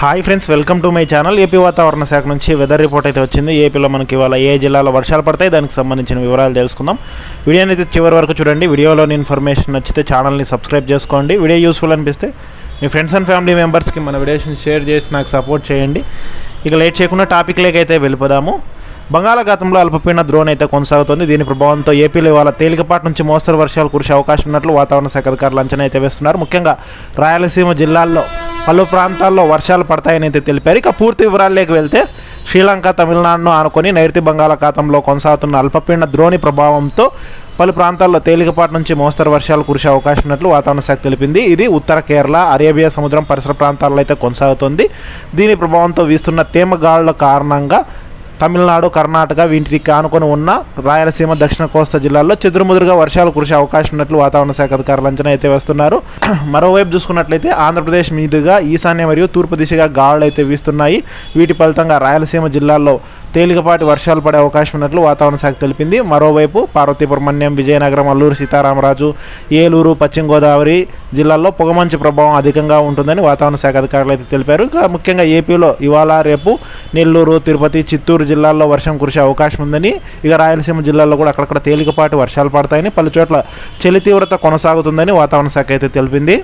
Hi friends welcome to my channel AP వాతావరణ శాఖ నుంచి వెదర్ రిపోర్ట్ అయితే వచ్చింది. ఏపీలో మనకి ఇవాళ ఏ జిల్లాలో వర్షాలు పడతాయి దానికి సంబంధించిన వివరాలు తెలుసుకుందాం. వీడియోని అయితే చివరి వరకు చూడండి. వీడియోలోని ఇన్ఫర్మేషన్ నచ్చితే ఛానల్ని సబ్స్క్రైబ్ చేసుకోండి. వీడియో యూస్ఫుల్ అనిపిస్తే మీ ఫ్రెండ్స్ అండ్ ఫ్యామిలీ మెంబర్స్కి మన వీడియోస్ని షేర్ చేసి నాకు సపోర్ట్ చేయండి. ఇక లేట్ చేయకుండా టాపిక్లోకి అయితే వెళ్ళిపోదాము. బంగాళాఖాతంలో అల్పపీడన ద్రోణి అయితే కొనసాగుతుంది. దీని ప్రభావంతో ఏపీలో ఇవాళ తేలికపాటి నుంచి మోస్తరు వర్షాలు కురిసే అవకాశం ఉన్నట్లు వాతావరణ శాఖ అధికారులు అంచనా అయితే వేస్తున్నారు. ముఖ్యంగా రాయలసీమ జిల్లాల్లో పలు ప్రాంతాల్లో వర్షాలు పడతాయని అయితే తెలిపారు. ఇక పూర్తి వివరాల్లోకి వెళ్తే శ్రీలంక తమిళనాడును ఆనుకొని నైరుతి బంగాళాఖాతంలో కొనసాగుతున్న అల్పపీడన ద్రోణి ప్రభావంతో పలు ప్రాంతాల్లో తేలికపాటి నుంచి మోస్తరు వర్షాలు కురిసే అవకాశం ఉన్నట్లు వాతావరణ శాఖ తెలిపింది. ఇది ఉత్తర కేరళ అరేబియా సముద్రం పరిసర ప్రాంతాల్లో అయితే కొనసాగుతుంది. దీని ప్రభావంతో వీస్తున్న తేమ గాలుల కారణంగా తమిళనాడు కర్ణాటక వీటికి ఆనుకొని ఉన్న రాయలసీమ దక్షిణ కోస్తా జిల్లాల్లో చెదురుముదురుగా వర్షాలు కురిసే అవకాశం ఉన్నట్లు వాతావరణ శాఖ అధికారులు అంచనా అయితే వేస్తున్నారు. మరోవైపు చూసుకున్నట్లయితే ఆంధ్రప్రదేశ్ మీదుగా ఈశాన్య మరియు తూర్పు దిశగా గాలులు అయితే వీస్తున్నాయి. వీటి ఫలితంగా రాయలసీమ జిల్లాల్లో తేలికపాటి వర్షాలు పడే అవకాశం ఉన్నట్లు వాతావరణ శాఖ తెలిపింది. మరోవైపు పార్వతీపురమణ్యం విజయనగరం అల్లూరు సీతారామరాజు ఏలూరు పశ్చిమ గోదావరి జిల్లాల్లో పొగమంచు ప్రభావం అధికంగా ఉంటుందని వాతావరణ శాఖ అధికారులు అయితే తెలిపారు. ఇంకా ముఖ్యంగా ఏపీలో ఇవాళ రేపు నెల్లూరు తిరుపతి చిత్తూరు జిల్లాల్లో వర్షం కురిసే అవకాశం ఉందని ఇక రాయలసీమ జిల్లాల్లో కూడా అక్కడక్కడ తేలికపాటి వర్షాలు పడతాయని పలు చోట్ల చలి తీవ్రత కొనసాగుతుందని వాతావరణ శాఖ అయితే తెలిపింది.